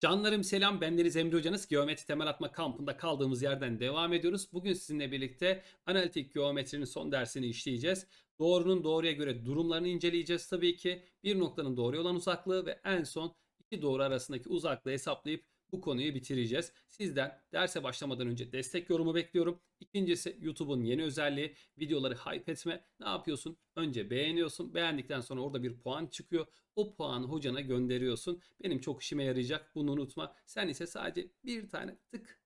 Canlarım selam bendeniz Emre Hocanız. Geometri temel atma kampında kaldığımız yerden devam ediyoruz. Bugün sizinle birlikte analitik geometrinin son dersini işleyeceğiz. Doğrunun doğruya göre durumlarını inceleyeceğiz tabii ki. Bir noktanın doğruya olan uzaklığı ve en son iki doğru arasındaki uzaklığı hesaplayıp bu konuyu bitireceğiz. Sizden derse başlamadan önce destek yorumu bekliyorum. İkincisi YouTube'un yeni özelliği videoları hype etme. Ne yapıyorsun? Önce beğeniyorsun. Beğendikten sonra orada bir puan çıkıyor. O puanı hocana gönderiyorsun. Benim çok işime yarayacak. Bunu unutma. Sen ise sadece bir tane tık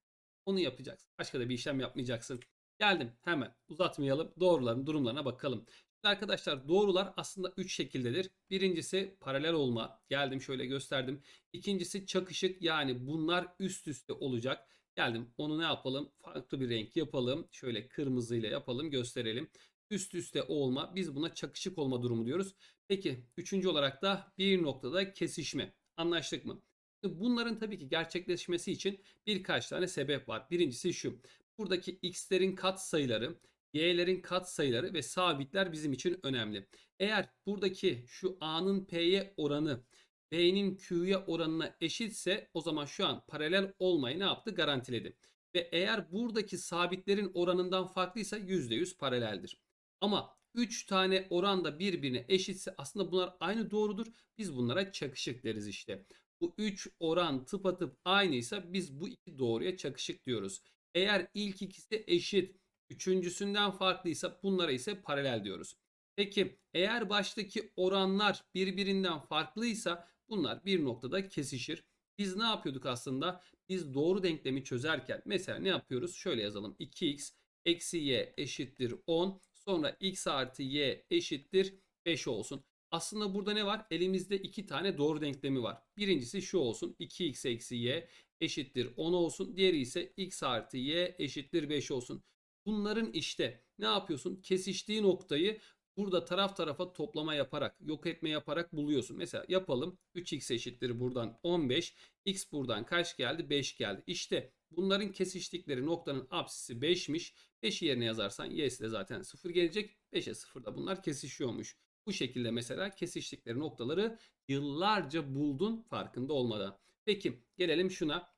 onu yapacaksın. Başka da bir işlem yapmayacaksın. Geldim hemen uzatmayalım. Doğruların durumlarına bakalım. Arkadaşlar doğrular aslında 3 şekildedir. Birincisi paralel olma. Geldim şöyle gösterdim. İkincisi çakışık yani bunlar üst üste olacak. Geldim onu ne yapalım? Farklı bir renk yapalım. Şöyle kırmızıyla yapalım gösterelim. Üst üste olma. Biz buna çakışık olma durumu diyoruz. Peki üçüncü olarak da bir noktada kesişme. Anlaştık mı? Bunların tabii ki gerçekleşmesi için birkaç tane sebep var. Birincisi şu. Buradaki x'lerin katsayıları, y'lerin katsayıları ve sabitler bizim için önemli. Eğer buradaki şu a'nın p'ye oranı b'nin q'ya oranına eşitse o zaman şu an paralel olmayı ne yaptı? Garantiledi. Ve eğer buradaki sabitlerin oranından farklıysa %100 paraleldir. Ama 3 tane oran da birbirine eşitse aslında bunlar aynı doğrudur. Biz bunlara çakışık deriz işte. Bu 3 oran tıpatıp aynıysa biz bu iki doğruya çakışık diyoruz. Eğer ilk ikisi eşit, üçüncüsünden farklıysa bunlara ise paralel diyoruz. Peki eğer baştaki oranlar birbirinden farklıysa bunlar bir noktada kesişir. Biz ne yapıyorduk aslında? Biz doğru denklemi çözerken mesela ne yapıyoruz? Şöyle yazalım. 2x eksi y eşittir 10. Sonra x artı y eşittir 5 olsun. Aslında burada ne var? Elimizde iki tane doğru denklemi var. Birincisi şu olsun. 2x eksi y eşittir 10 olsun. Diğeri ise x artı y eşittir 5 olsun. Bunların işte ne yapıyorsun? Kesiştiği noktayı burada taraf tarafa toplama yaparak, yok etme yaparak buluyorsun. Mesela yapalım. 3x eşittir buradan 15. x buradan kaç geldi? 5 geldi. İşte bunların kesiştikleri noktanın apsisi 5'miş. 5'i yerine yazarsan y'si de zaten 0 gelecek. 5'e 0'da bunlar kesişiyormuş. Bu şekilde mesela kesiştikleri noktaları yıllarca buldun farkında olmadan. Peki gelelim şuna.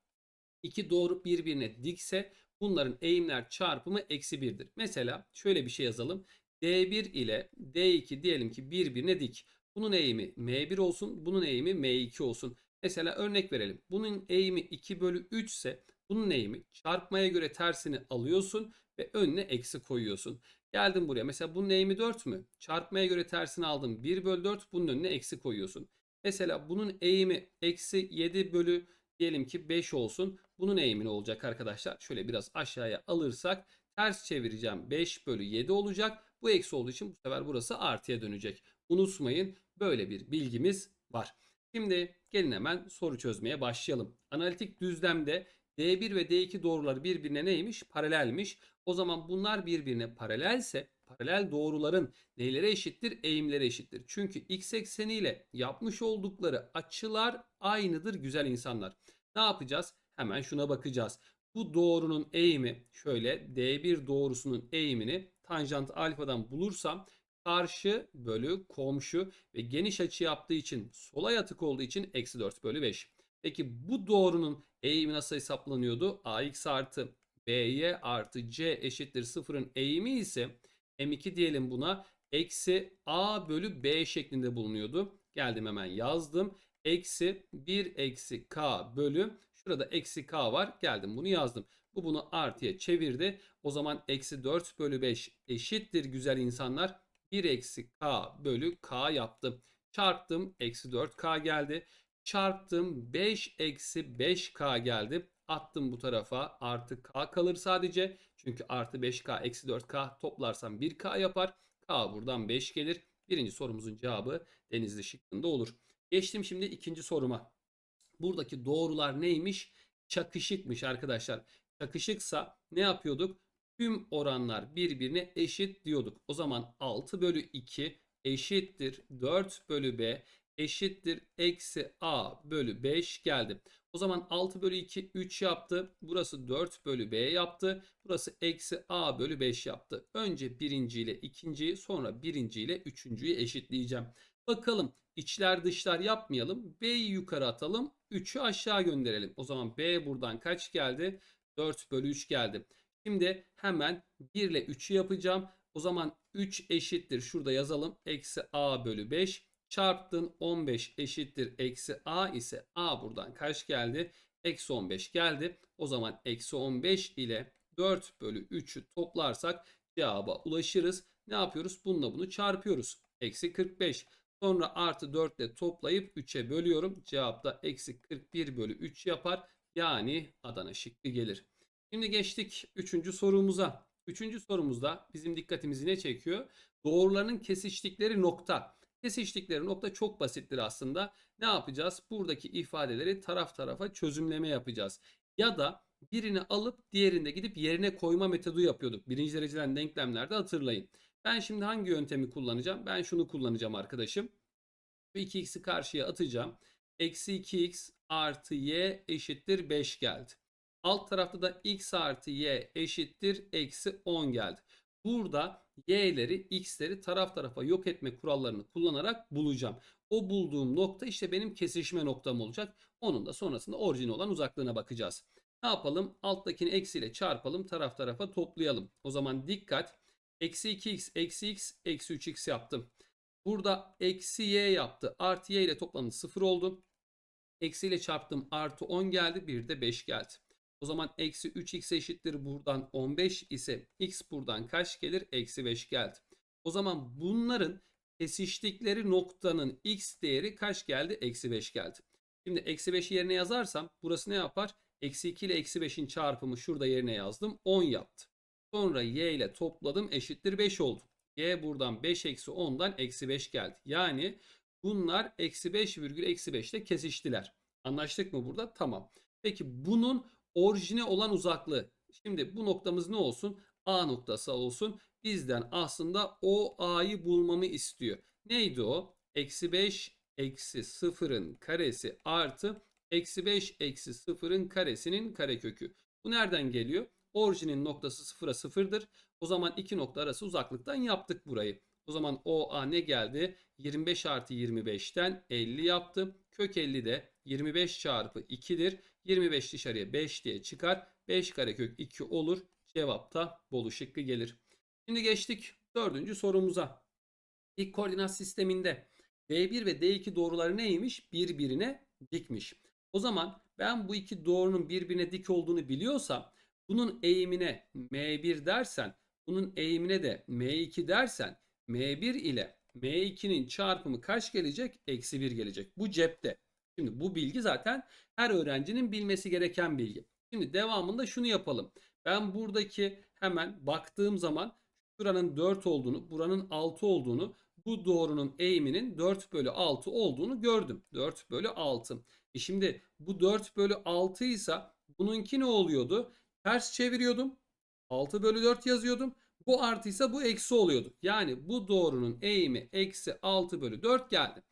İki doğru birbirine dikse bunların eğimler çarpımı eksi 1'dir. Mesela şöyle bir şey yazalım. D1 ile D2 diyelim ki birbirine dik. Bunun eğimi M1 olsun. Bunun eğimi M2 olsun. Mesela örnek verelim. Bunun eğimi 2 bölü 3 ise bunun eğimi çarpmaya göre tersini alıyorsun ve önüne eksi koyuyorsun. Geldim buraya. Mesela bunun eğimi 4 mü? Çarpmaya göre tersini aldım. 1 bölü 4 bunun önüne eksi koyuyorsun. Mesela bunun eğimi eksi 7 bölü diyelim ki 5 olsun. Bunun eğimi olacak arkadaşlar? Şöyle biraz aşağıya alırsak ters çevireceğim. 5 bölü 7 olacak. Bu eksi olduğu için bu sefer burası artıya dönecek. Unutmayın böyle bir bilgimiz var. Şimdi gelin hemen soru çözmeye başlayalım. Analitik düzlemde D1 ve D2 doğruları birbirine neymiş? Paralelmiş. O zaman bunlar birbirine paralelse paralel doğruların neylere eşittir? Eğimlere eşittir. Çünkü x ekseniyle yapmış oldukları açılar aynıdır güzel insanlar. Ne yapacağız? Hemen şuna bakacağız. Bu doğrunun eğimi şöyle D1 doğrusunun eğimini tanjant alfadan bulursam karşı bölü komşu ve geniş açı yaptığı için sola yatık olduğu için eksi 4 bölü 5. Peki bu doğrunun eğimi nasıl hesaplanıyordu? ax artı by artı c eşittir sıfırın eğimi ise m2 diyelim buna eksi a bölü b şeklinde bulunuyordu. Geldim hemen yazdım. Eksi 1 eksi k bölü şurada eksi k var. Geldim bunu yazdım. Bu bunu artıya çevirdi. O zaman eksi 4 bölü 5 eşittir güzel insanlar. 1 eksi k bölü k yaptım. Çarptım eksi 4k geldi. Çarptım 5 eksi 5k geldi. Attım bu tarafa artı k kalır sadece. Çünkü artı 5k eksi 4k toplarsam 1k yapar. K buradan 5 gelir. Birinci sorumuzun cevabı denizli şıkkında olur. Geçtim şimdi ikinci soruma. Buradaki doğrular neymiş? Çakışıkmış arkadaşlar. Çakışıksa ne yapıyorduk? Tüm oranlar birbirine eşit diyorduk. O zaman 6 bölü 2 eşittir 4 bölü b eşittir eksi a bölü 5 geldi. O zaman 6 bölü 2 3 yaptı. Burası 4 bölü b yaptı. Burası eksi a bölü 5 yaptı. Önce birinci ile ikinciyi sonra birinci ile üçüncüyü eşitleyeceğim. Bakalım içler dışlar yapmayalım. B'yi yukarı atalım. 3'ü aşağı gönderelim. O zaman B buradan kaç geldi? 4 bölü 3 geldi. Şimdi hemen 1 ile 3'ü yapacağım. O zaman 3 eşittir. Şurada yazalım. Eksi A bölü 5. Çarptın 15 eşittir. Eksi A ise A buradan kaç geldi? Eksi 15 geldi. O zaman eksi 15 ile 4 bölü 3'ü toplarsak cevaba ulaşırız. Ne yapıyoruz? Bununla bunu çarpıyoruz. Eksi 45. Sonra artı 4 ile toplayıp 3'e bölüyorum. Cevap da eksi 41 bölü 3 yapar. Yani Adana şıkkı gelir. Şimdi geçtik 3. sorumuza. 3. sorumuzda bizim dikkatimizi ne çekiyor? Doğrularının kesiştikleri nokta. Kesiştikleri nokta çok basittir aslında. Ne yapacağız? Buradaki ifadeleri taraf tarafa çözümleme yapacağız. Ya da birini alıp diğerinde gidip yerine koyma metodu yapıyorduk. Birinci dereceden denklemlerde hatırlayın. Ben şimdi hangi yöntemi kullanacağım? Ben şunu kullanacağım arkadaşım. Şu 2x'i karşıya atacağım. Eksi 2x artı y eşittir 5 geldi. Alt tarafta da x artı y eşittir eksi 10 geldi. Burada y'leri x'leri taraf tarafa yok etme kurallarını kullanarak bulacağım. O bulduğum nokta işte benim kesişme noktam olacak. Onun da sonrasında orijin olan uzaklığına bakacağız. Ne yapalım? Alttakini eksiyle çarpalım. Taraf tarafa toplayalım. O zaman dikkat. Eksi 2x eksi x eksi 3x yaptım. Burada eksi y yaptı. Artı y ile toplamı 0 oldu. Eksi ile çarptım. Artı 10 geldi. Bir de 5 geldi. O zaman eksi 3x eşittir buradan 15 ise x buradan kaç gelir? Eksi 5 geldi. O zaman bunların kesiştikleri noktanın x değeri kaç geldi? Eksi 5 geldi. Şimdi eksi 5'i yerine yazarsam burası ne yapar? Eksi 2 ile eksi 5'in çarpımı şurada yerine yazdım. 10 yaptı. Sonra y ile topladım eşittir 5 oldu. y buradan 5 eksi 10'dan eksi 5 geldi. Yani bunlar eksi 5 virgül eksi 5 ile kesiştiler. Anlaştık mı burada? Tamam. Peki bunun orijine olan uzaklığı. Şimdi bu noktamız ne olsun? A noktası olsun. Bizden aslında o A'yı bulmamı istiyor. Neydi o? Eksi 5 eksi 0'ın karesi artı eksi 5 eksi 0'ın karesinin karekökü. Bu nereden geliyor? Orijinin noktası 0'a 0'dır. O zaman iki nokta arası uzaklıktan yaptık burayı. O zaman OA ne geldi? 25 artı 25'ten 50 yaptı. Kök 50 de 25 çarpı 2'dir. 25 dışarıya 5 diye çıkar. 5 karekök 2 olur. Cevap da Bolu şıkkı gelir. Şimdi geçtik dördüncü sorumuza. İlk koordinat sisteminde D1 ve D2 doğruları neymiş? Birbirine dikmiş. O zaman ben bu iki doğrunun birbirine dik olduğunu biliyorsam bunun eğimine M1 dersen bunun eğimine de M2 dersen M1 ile M2'nin çarpımı kaç gelecek? Eksi 1 gelecek. Bu cepte. Şimdi bu bilgi zaten her öğrencinin bilmesi gereken bilgi. Şimdi devamında şunu yapalım. Ben buradaki hemen baktığım zaman şuranın 4 olduğunu, buranın 6 olduğunu, bu doğrunun eğiminin 4 bölü 6 olduğunu gördüm. 4 bölü 6. E şimdi bu 4 bölü 6 ise bununki ne oluyordu? Ters çeviriyordum. 6 bölü 4 yazıyordum. Bu artıysa bu eksi oluyordu. Yani bu doğrunun eğimi eksi 6 bölü 4 geldi.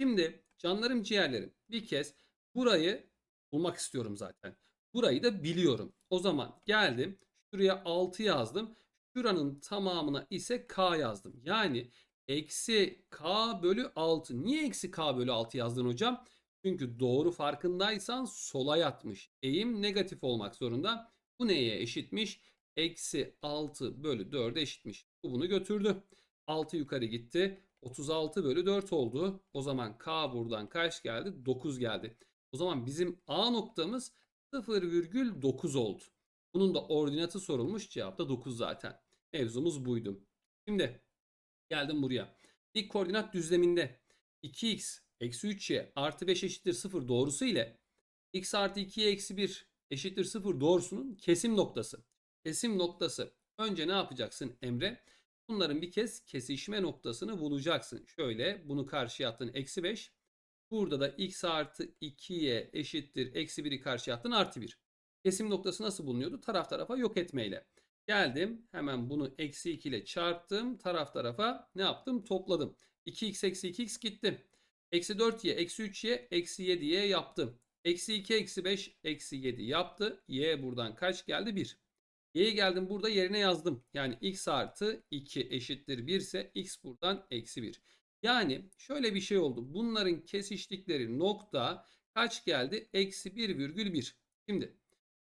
Şimdi canlarım ciğerlerim bir kez burayı bulmak istiyorum zaten. Burayı da biliyorum. O zaman geldim şuraya 6 yazdım. Şuranın tamamına ise k yazdım. Yani eksi k bölü 6. Niye eksi k bölü 6 yazdın hocam? Çünkü doğru farkındaysan sola yatmış. Eğim negatif olmak zorunda. Bu neye eşitmiş? Eksi 6 bölü 4'e eşitmiş. Bu bunu götürdü. 6 yukarı gitti. 36 bölü 4 oldu. O zaman K buradan kaç geldi? 9 geldi. O zaman bizim A noktamız 0,9 oldu. Bunun da ordinatı sorulmuş. Cevap da 9 zaten. Mevzumuz buydu. Şimdi geldim buraya. İlk koordinat düzleminde 2x eksi 3y artı 5 eşittir 0 doğrusu ile x artı 2y eksi 1 eşittir 0 doğrusunun kesim noktası. Kesim noktası. Önce ne yapacaksın Emre? Bunların bir kez kesişme noktasını bulacaksın. Şöyle bunu karşıya attın eksi 5. Burada da x artı 2y eşittir eksi 1'i karşıya attın artı 1. Kesim noktası nasıl bulunuyordu? Taraf tarafa yok etmeyle. Geldim hemen bunu eksi 2 ile çarptım. Taraf tarafa ne yaptım? Topladım. 2x eksi 2x gitti. Eksi 4y eksi 3y eksi 7y yaptım. Eksi 2 eksi 5 eksi 7 yaptı. Y buradan kaç geldi? 1. Y'yi geldim burada yerine yazdım. Yani x artı 2 eşittir 1 ise x buradan eksi 1. Yani şöyle bir şey oldu. Bunların kesiştikleri nokta kaç geldi? Eksi 1,1. Şimdi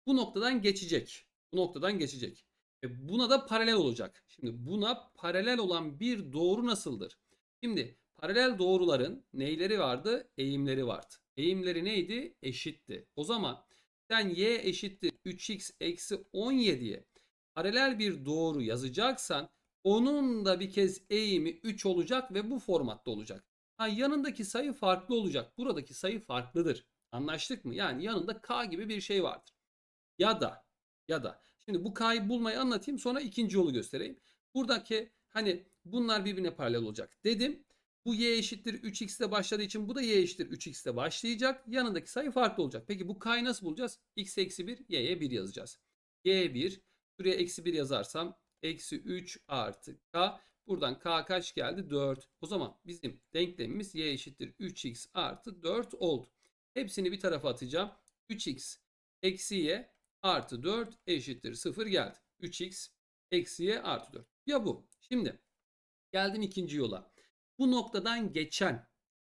bu noktadan geçecek. Bu noktadan geçecek. Ve buna da paralel olacak. Şimdi buna paralel olan bir doğru nasıldır? Şimdi paralel doğruların neyleri vardı? Eğimleri vardı. Eğimleri neydi? Eşitti. O zaman sen y eşittir 3x eksi 17'ye paralel bir doğru yazacaksan onun da bir kez eğimi 3 olacak ve bu formatta olacak. Ha, yanındaki sayı farklı olacak. Buradaki sayı farklıdır. Anlaştık mı? Yani yanında k gibi bir şey vardır. Ya da ya da şimdi bu k'yı bulmayı anlatayım sonra ikinci yolu göstereyim. Buradaki hani bunlar birbirine paralel olacak dedim. Bu y eşittir 3x ile başladığı için bu da y eşittir 3x ile başlayacak. Yanındaki sayı farklı olacak. Peki bu k'yı nasıl bulacağız? x eksi 1 y'ye 1 yazacağız. y 1 şuraya eksi 1 yazarsam eksi 3 artı k. Buradan k kaç geldi? 4. O zaman bizim denklemimiz y eşittir 3x artı 4 oldu. Hepsini bir tarafa atacağım. 3x eksi y artı 4 eşittir 0 geldi. 3x eksi y artı 4. Ya bu. Şimdi geldim ikinci yola. Bu noktadan geçen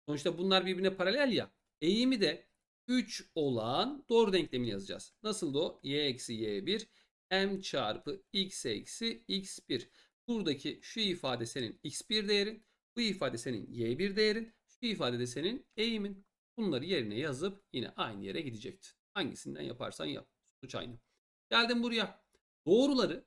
sonuçta bunlar birbirine paralel ya. Eğimi de 3 olan doğru denklemini yazacağız. Nasıl o? y eksi y1 m çarpı x eksi x1. Buradaki şu ifade senin x1 değerin. Bu ifade senin y1 değerin. Şu ifade de senin eğimin. Bunları yerine yazıp yine aynı yere gidecektir. Hangisinden yaparsan yap. Sonuç aynı. Geldim buraya. Doğruları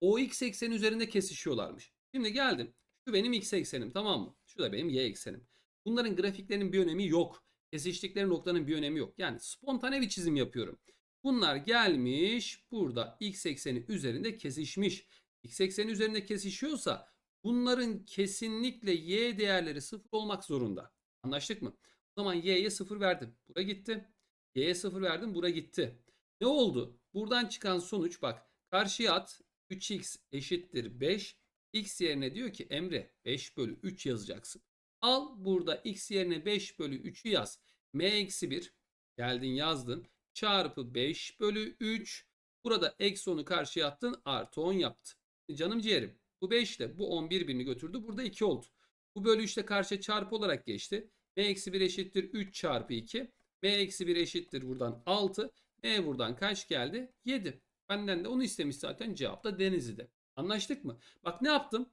o x ekseni üzerinde kesişiyorlarmış. Şimdi geldim. Şu benim x eksenim tamam mı? Şu da benim y eksenim. Bunların grafiklerinin bir önemi yok. Kesiştikleri noktanın bir önemi yok. Yani spontane bir çizim yapıyorum. Bunlar gelmiş burada x ekseni üzerinde kesişmiş. X ekseni üzerinde kesişiyorsa bunların kesinlikle y değerleri sıfır olmak zorunda. Anlaştık mı? O zaman y'ye sıfır verdim. Bura gitti. Y'ye sıfır verdim. Bura gitti. Ne oldu? Buradan çıkan sonuç bak. Karşıya at. 3x eşittir 5. X yerine diyor ki Emre 5 bölü 3 yazacaksın. Al burada x yerine 5 bölü 3'ü yaz. m eksi 1 geldin yazdın. Çarpı 5 bölü 3. Burada eksi 10'u karşıya attın. Artı 10 yaptı. Canım ciğerim. Bu 5 ile bu 10 birbirini götürdü. Burada 2 oldu. Bu bölü 3 ile karşıya çarpı olarak geçti. m eksi 1 eşittir 3 çarpı 2. m eksi 1 eşittir buradan 6. m buradan kaç geldi? 7. Benden de onu istemiş zaten. Cevap da Denizli'de. Anlaştık mı? Bak ne yaptım?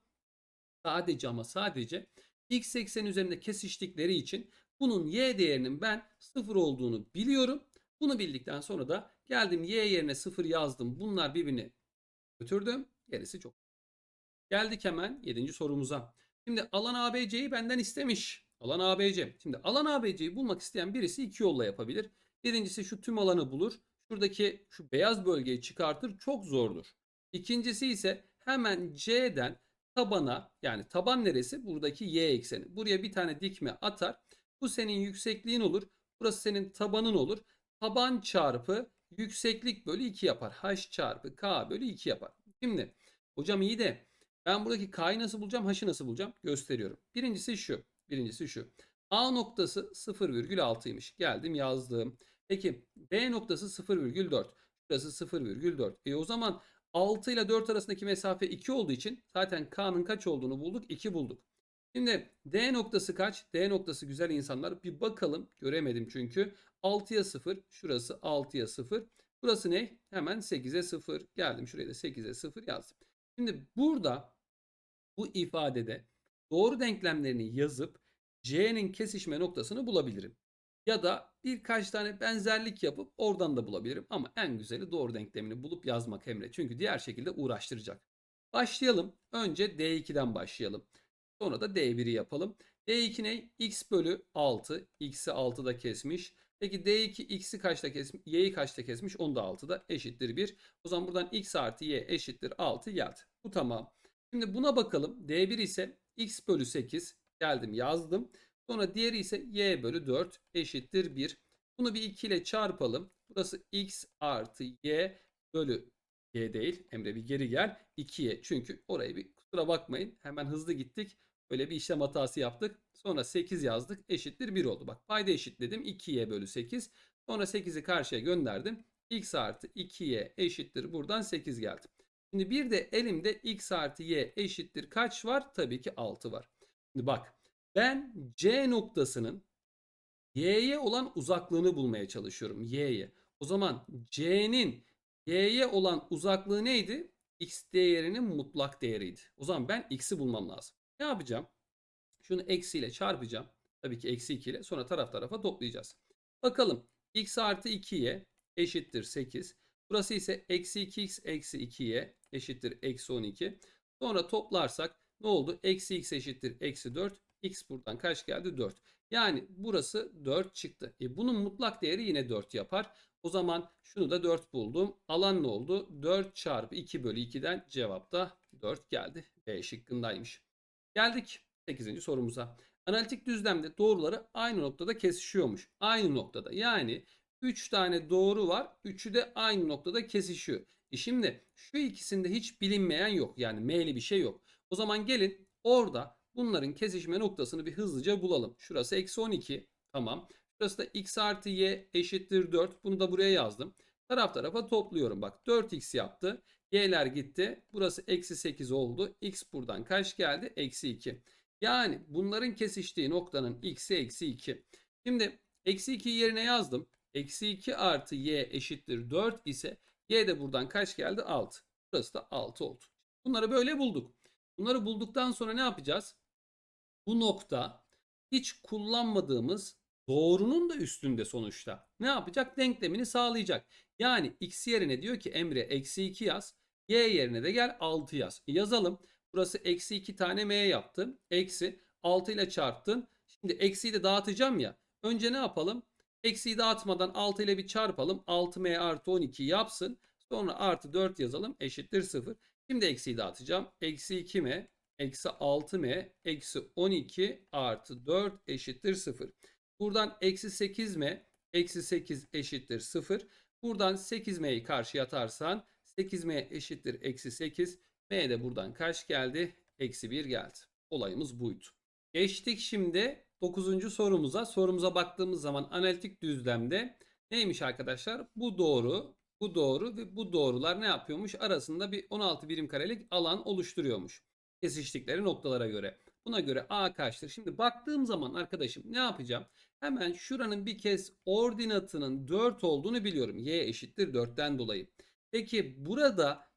Sadece ama sadece x eksen üzerinde kesiştikleri için bunun y değerinin ben 0 olduğunu biliyorum. Bunu bildikten sonra da geldim y yerine 0 yazdım. Bunlar birbirini götürdüm. Gerisi çok. Geldik hemen 7. sorumuza. Şimdi alan ABC'yi benden istemiş. Alan ABC. Şimdi alan ABC'yi bulmak isteyen birisi iki yolla yapabilir. Birincisi şu tüm alanı bulur. Şuradaki şu beyaz bölgeyi çıkartır. Çok zordur. İkincisi ise hemen C'den tabana yani taban neresi? Buradaki y ekseni. Buraya bir tane dikme atar. Bu senin yüksekliğin olur. Burası senin tabanın olur. Taban çarpı yükseklik bölü 2 yapar. H çarpı K bölü 2 yapar. Şimdi hocam iyi de ben buradaki K'yı nasıl bulacağım? H'ı nasıl bulacağım? Gösteriyorum. Birincisi şu. Birincisi şu. A noktası 0,6'ymış. Geldim yazdım. Peki B noktası 0,4. Şurası 0,4. E o zaman 6 ile 4 arasındaki mesafe 2 olduğu için zaten K'nın kaç olduğunu bulduk? 2 bulduk. Şimdi D noktası kaç? D noktası güzel insanlar. Bir bakalım. Göremedim çünkü. 6'ya 0. Şurası 6'ya 0. Burası ne? Hemen 8'e 0. Geldim şuraya da 8'e 0 yazdım. Şimdi burada bu ifadede doğru denklemlerini yazıp C'nin kesişme noktasını bulabilirim. Ya da birkaç tane benzerlik yapıp oradan da bulabilirim. Ama en güzeli doğru denklemini bulup yazmak Emre. Çünkü diğer şekilde uğraştıracak. Başlayalım. Önce D2'den başlayalım. Sonra da D1'i yapalım. D2 ne? X bölü 6. X'i 6'da kesmiş. Peki D2 X'i kaçta kesmiş? Y'yi kaçta kesmiş? Onu da 6'da eşittir 1. O zaman buradan X artı Y eşittir 6 geldi. Bu tamam. Şimdi buna bakalım. D1 ise X bölü 8. Geldim yazdım. Sonra diğeri ise y bölü 4 eşittir 1. Bunu bir 2 ile çarpalım. Burası x artı y bölü y değil. Emre bir geri gel. 2'ye çünkü orayı bir kusura bakmayın. Hemen hızlı gittik. Böyle bir işlem hatası yaptık. Sonra 8 yazdık. Eşittir 1 oldu. Bak payda eşitledim. 2y bölü 8. Sonra 8'i karşıya gönderdim. x artı 2y eşittir. Buradan 8 geldi. Şimdi bir de elimde x artı y eşittir kaç var? Tabii ki 6 var. Şimdi bak ben C noktasının y'ye olan uzaklığını bulmaya çalışıyorum. y'ye. O zaman c'nin y'ye olan uzaklığı neydi? x değerinin mutlak değeriydi. O zaman ben x'i bulmam lazım. Ne yapacağım? Şunu eksiyle çarpacağım. Tabii ki eksi 2 ile sonra taraf tarafa toplayacağız. Bakalım x artı 2y eşittir 8. Burası ise eksi 2x eksi 2y eşittir eksi 12. Sonra toplarsak ne oldu? Eksi x eşittir eksi 4. x buradan kaç geldi? 4. Yani burası 4 çıktı. E bunun mutlak değeri yine 4 yapar. O zaman şunu da 4 buldum. Alan ne oldu? 4 çarpı 2 bölü 2'den cevap da 4 geldi. B şıkkındaymış. Geldik 8. sorumuza. Analitik düzlemde doğruları aynı noktada kesişiyormuş. Aynı noktada. Yani 3 tane doğru var. Üçü de aynı noktada kesişiyor. E şimdi şu ikisinde hiç bilinmeyen yok. Yani M'li bir şey yok. O zaman gelin orada bunların kesişme noktasını bir hızlıca bulalım. Şurası eksi 12. Tamam. Şurası da x artı y eşittir 4. Bunu da buraya yazdım. Taraf tarafa topluyorum. Bak 4x yaptı. Y'ler gitti. Burası eksi 8 oldu. X buradan kaç geldi? Eksi 2. Yani bunların kesiştiği noktanın x'i eksi 2. Şimdi eksi 2'yi yerine yazdım. Eksi 2 artı y eşittir 4 ise y de buradan kaç geldi? 6. Burası da 6 oldu. Bunları böyle bulduk. Bunları bulduktan sonra ne yapacağız? Bu nokta hiç kullanmadığımız doğrunun da üstünde sonuçta. Ne yapacak? Denklemini sağlayacak. Yani x yerine diyor ki Emre eksi 2 yaz. Y yerine de gel 6 yaz. E yazalım. Burası eksi 2 tane m yaptım. Eksi 6 ile çarptın. Şimdi eksiyi de dağıtacağım ya. Önce ne yapalım? Eksiyi dağıtmadan 6 ile bir çarpalım. 6m artı 12 yapsın. Sonra artı 4 yazalım. Eşittir 0. Şimdi eksiyi dağıtacağım. Eksi 2m eksi 6m eksi 12 artı 4 eşittir 0. Buradan eksi 8m eksi 8 eşittir 0. Buradan 8m'yi karşıya atarsan 8m eşittir eksi 8. M de buradan kaç geldi? Eksi 1 geldi. Olayımız buydu. Geçtik şimdi 9. sorumuza. Sorumuza baktığımız zaman analitik düzlemde neymiş arkadaşlar? Bu doğru, bu doğru ve bu doğrular ne yapıyormuş? Arasında bir 16 birim karelik alan oluşturuyormuş. Kesiştikleri noktalara göre. Buna göre A kaçtır? Şimdi baktığım zaman arkadaşım ne yapacağım? Hemen şuranın bir kez ordinatının 4 olduğunu biliyorum. Y eşittir 4'ten dolayı. Peki burada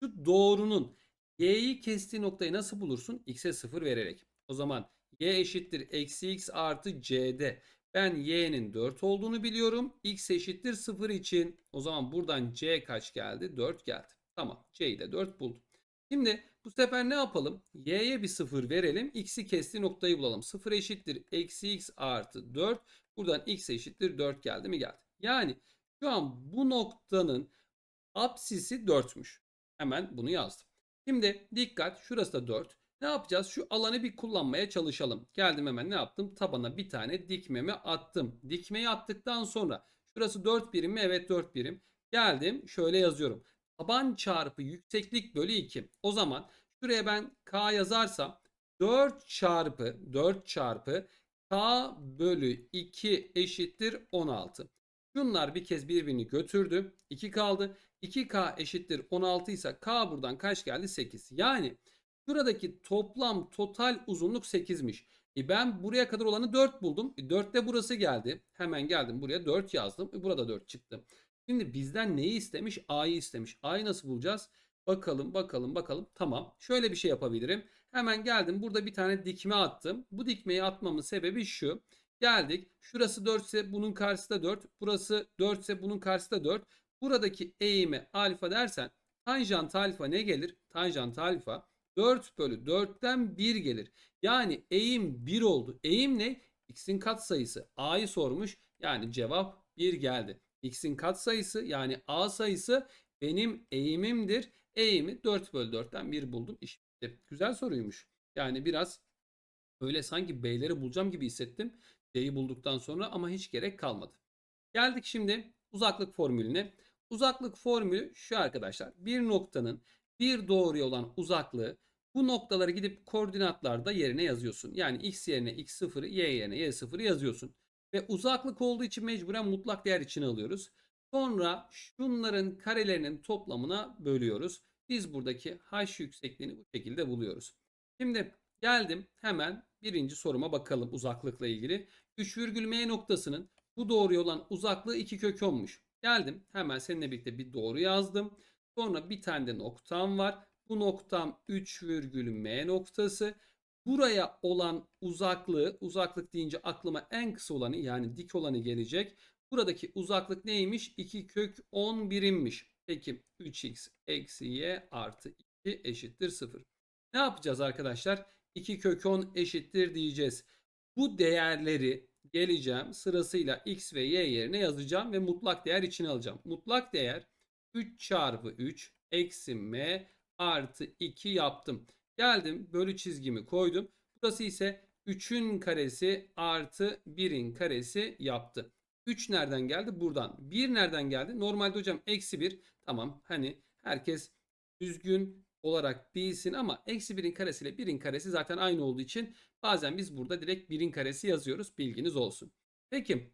şu doğrunun y'yi kestiği noktayı nasıl bulursun? x'e 0 vererek. O zaman y eşittir eksi x artı c'de. Ben y'nin 4 olduğunu biliyorum. x eşittir 0 için. O zaman buradan c kaç geldi? 4 geldi. Tamam. c'yi de 4 buldum. Şimdi bu sefer ne yapalım? y'ye bir 0 verelim. x'i kestiği noktayı bulalım. 0 eşittir eksi x artı 4. Buradan x eşittir 4 geldi mi? Geldi. Yani şu an bu noktanın apsisi 4'müş. Hemen bunu yazdım. Şimdi dikkat şurası da 4. Ne yapacağız? Şu alanı bir kullanmaya çalışalım. Geldim hemen ne yaptım? Tabana bir tane dikmemi attım. Dikmeyi attıktan sonra şurası 4 birim mi? Evet 4 birim. Geldim şöyle yazıyorum. Taban çarpı yükseklik bölü 2. O zaman şuraya ben k yazarsam 4 çarpı 4 çarpı k bölü 2 eşittir 16. Şunlar bir kez birbirini götürdü. 2 kaldı. 2K eşittir 16 ise K buradan kaç geldi? 8. Yani şuradaki toplam total uzunluk 8'miş. E ben buraya kadar olanı 4 buldum. E 4 de burası geldi. Hemen geldim buraya 4 yazdım. E burada 4 çıktı. Şimdi bizden neyi istemiş? A'yı istemiş. A'yı nasıl bulacağız? Bakalım bakalım bakalım. Tamam. Şöyle bir şey yapabilirim. Hemen geldim. Burada bir tane dikme attım. Bu dikmeyi atmamın sebebi şu. Geldik. Şurası 4 ise bunun karşısı da 4. Burası 4 ise bunun karşısı da 4. Buradaki eğimi alfa dersen tanjant alfa ne gelir? Tanjant alfa 4 bölü 4'ten 1 gelir. Yani eğim 1 oldu. Eğim ne? X'in katsayısı. A'yı sormuş. Yani cevap 1 geldi. X'in katsayısı yani A sayısı benim eğimimdir. Eğimi 4 bölü 4'ten 1 buldum. İş bitti. Güzel soruymuş. Yani biraz öyle sanki B'leri bulacağım gibi hissettim. C'yi bulduktan sonra ama hiç gerek kalmadı. Geldik şimdi uzaklık formülüne. Uzaklık formülü şu arkadaşlar. Bir noktanın bir doğruya olan uzaklığı bu noktaları gidip koordinatlarda yerine yazıyorsun. Yani x yerine x0'ı, y yerine y0'ı yazıyorsun. Ve uzaklık olduğu için mecburen mutlak değer içine alıyoruz. Sonra şunların karelerinin toplamına bölüyoruz. Biz buradaki h yüksekliğini bu şekilde buluyoruz. Şimdi geldim hemen birinci soruma bakalım uzaklıkla ilgili. 3 virgül M noktasının bu doğruya olan uzaklığı 2 kök 10'muş. Geldim hemen seninle birlikte bir doğru yazdım. Sonra bir tane de noktam var. Bu noktam 3 virgül M noktası. Buraya olan uzaklığı, uzaklık deyince aklıma en kısa olanı yani dik olanı gelecek. Buradaki uzaklık neymiş? 2 kök 10 birimmiş. Peki 3x eksi y artı 2 eşittir 0. Ne yapacağız arkadaşlar? 2 kök 10 eşittir diyeceğiz. Bu değerleri geleceğim sırasıyla x ve y yerine yazacağım ve mutlak değer içine alacağım. Mutlak değer 3 çarpı 3 eksi m artı 2 yaptım. Geldim bölü çizgimi koydum. Burası ise 3'ün karesi artı 1'in karesi yaptı. 3 nereden geldi? Buradan. 1 nereden geldi? Normalde hocam eksi 1. Tamam hani herkes düzgün olarak bilsin ama eksi 1'in karesi ile 1'in karesi zaten aynı olduğu için bazen biz burada direkt 1'in karesi yazıyoruz. Bilginiz olsun. Peki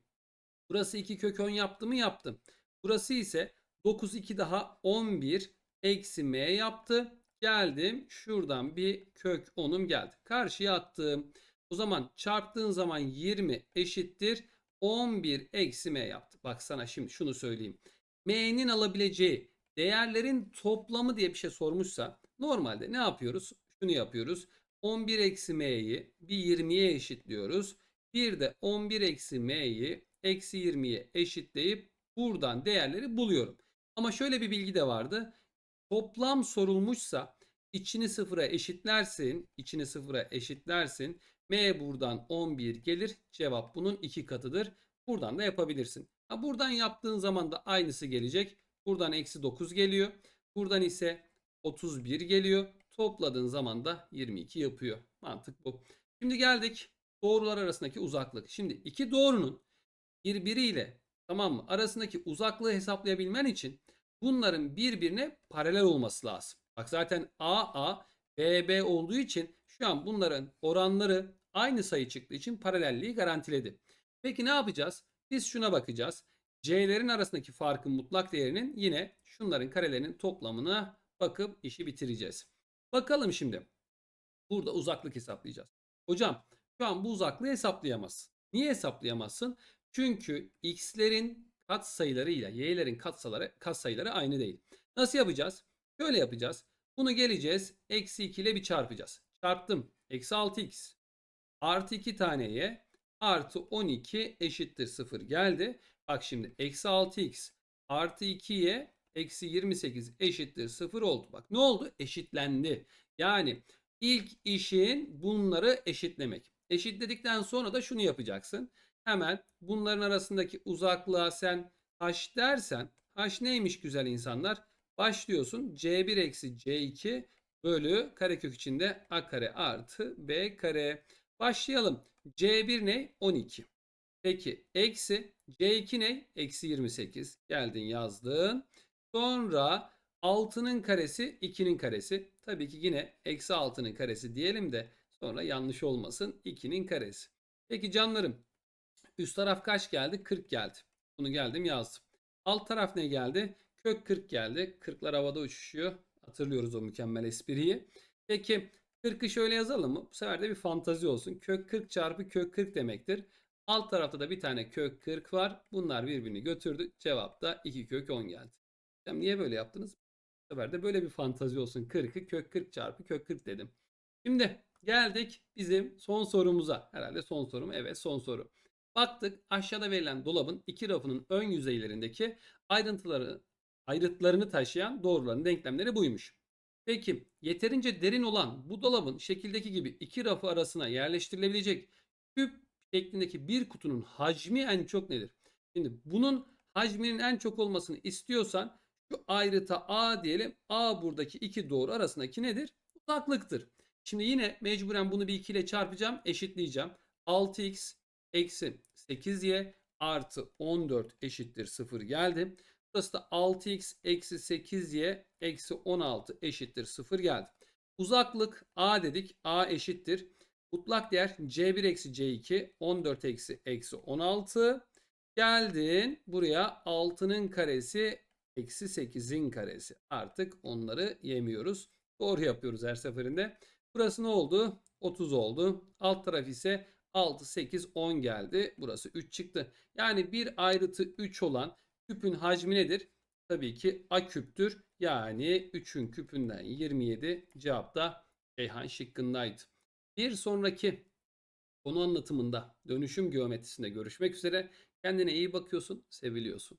burası 2 kök 10 yaptı mı? Yaptım. Burası ise 9 2 daha 11 eksi m yaptı. Geldim şuradan bir kök 10'um geldi. Karşıya attım. O zaman çarptığın zaman 20 eşittir 11 eksi m yaptı. Bak sana şimdi şunu söyleyeyim. m'nin alabileceği değerlerin toplamı diye bir şey sormuşsa normalde ne yapıyoruz? Şunu yapıyoruz. 11 eksi m'yi bir 20'ye eşitliyoruz. Bir de 11 eksi m'yi eksi 20'ye eşitleyip buradan değerleri buluyorum. Ama şöyle bir bilgi de vardı. Toplam sorulmuşsa içini sıfıra eşitlersin. içini sıfıra eşitlersin. M buradan 11 gelir. Cevap bunun iki katıdır. Buradan da yapabilirsin. Ha, buradan yaptığın zaman da aynısı gelecek. Buradan eksi 9 geliyor. Buradan ise 31 geliyor. Topladığın zaman da 22 yapıyor. Mantık bu. Şimdi geldik doğrular arasındaki uzaklık. Şimdi iki doğrunun birbiriyle tamam mı arasındaki uzaklığı hesaplayabilmen için bunların birbirine paralel olması lazım. Bak zaten AA BB olduğu için şu an bunların oranları aynı sayı çıktığı için paralelliği garantiledi. Peki ne yapacağız? Biz şuna bakacağız. C'lerin arasındaki farkın mutlak değerinin yine şunların karelerinin toplamına bakıp işi bitireceğiz. Bakalım şimdi. Burada uzaklık hesaplayacağız. Hocam şu an bu uzaklığı hesaplayamazsın. Niye hesaplayamazsın? Çünkü x'lerin katsayıları ile y'lerin katsayıları, katsayıları aynı değil. Nasıl yapacağız? Şöyle yapacağız. Bunu geleceğiz. Eksi 2 ile bir çarpacağız. Çarptım. Eksi 6x. Artı 2 tane y. Artı 12 eşittir 0 geldi. Bak şimdi eksi 6x artı 2y eksi 28 eşittir 0 oldu. Bak ne oldu? Eşitlendi. Yani ilk işin bunları eşitlemek. Eşitledikten sonra da şunu yapacaksın. Hemen bunların arasındaki uzaklığa sen h dersen h neymiş güzel insanlar? Başlıyorsun c1 eksi c2 bölü karekök içinde a kare artı b kare. Başlayalım. c1 ne? 12. Peki eksi c2 ne? Eksi 28. Geldin yazdın. Sonra 6'nın karesi 2'nin karesi. Tabii ki yine eksi 6'nın karesi diyelim de sonra yanlış olmasın 2'nin karesi. Peki canlarım üst taraf kaç geldi? 40 geldi. Bunu geldim yazdım. Alt taraf ne geldi? Kök 40 geldi. 40'lar havada uçuşuyor. Hatırlıyoruz o mükemmel espriyi. Peki 40'ı şöyle yazalım mı? Bu sefer de bir fantazi olsun. Kök 40 çarpı kök 40 demektir. Alt tarafta da bir tane kök 40 var. Bunlar birbirini götürdü. Cevap da 2 kök 10 geldi. Hocam niye böyle yaptınız? Bu sefer de böyle bir fantazi olsun. 40'ı kök 40 çarpı kök 40 dedim. Şimdi geldik bizim son sorumuza. Herhalde son sorum. Evet son soru. Baktık aşağıda verilen dolabın iki rafının ön yüzeylerindeki ayrıntıları ayrıtlarını taşıyan doğruların denklemleri buymuş. Peki yeterince derin olan bu dolabın şekildeki gibi iki rafı arasına yerleştirilebilecek küp şeklindeki bir kutunun hacmi en çok nedir? Şimdi bunun hacminin en çok olmasını istiyorsan şu ayrıta A diyelim. A buradaki iki doğru arasındaki nedir? Uzaklıktır. Şimdi yine mecburen bunu bir 2 ile çarpacağım. Eşitleyeceğim. 6x eksi 8y artı 14 eşittir 0 geldi. Burası da 6x eksi 8y eksi 16 eşittir 0 geldi. Uzaklık a dedik. a eşittir. Mutlak değer c1 eksi c2 14 eksi eksi 16. Geldin buraya 6'nın karesi eksi 8'in karesi. Artık onları yemiyoruz. Doğru yapıyoruz her seferinde. Burası ne oldu? 30 oldu. Alt taraf ise 6, 8, 10 geldi. Burası 3 çıktı. Yani bir ayrıtı 3 olan küpün hacmi nedir? Tabii ki a küptür. Yani 3'ün küpünden 27 cevap da Ceyhan şıkkındaydı. Bir sonraki konu anlatımında dönüşüm geometrisinde görüşmek üzere. Kendine iyi bakıyorsun, seviliyorsun.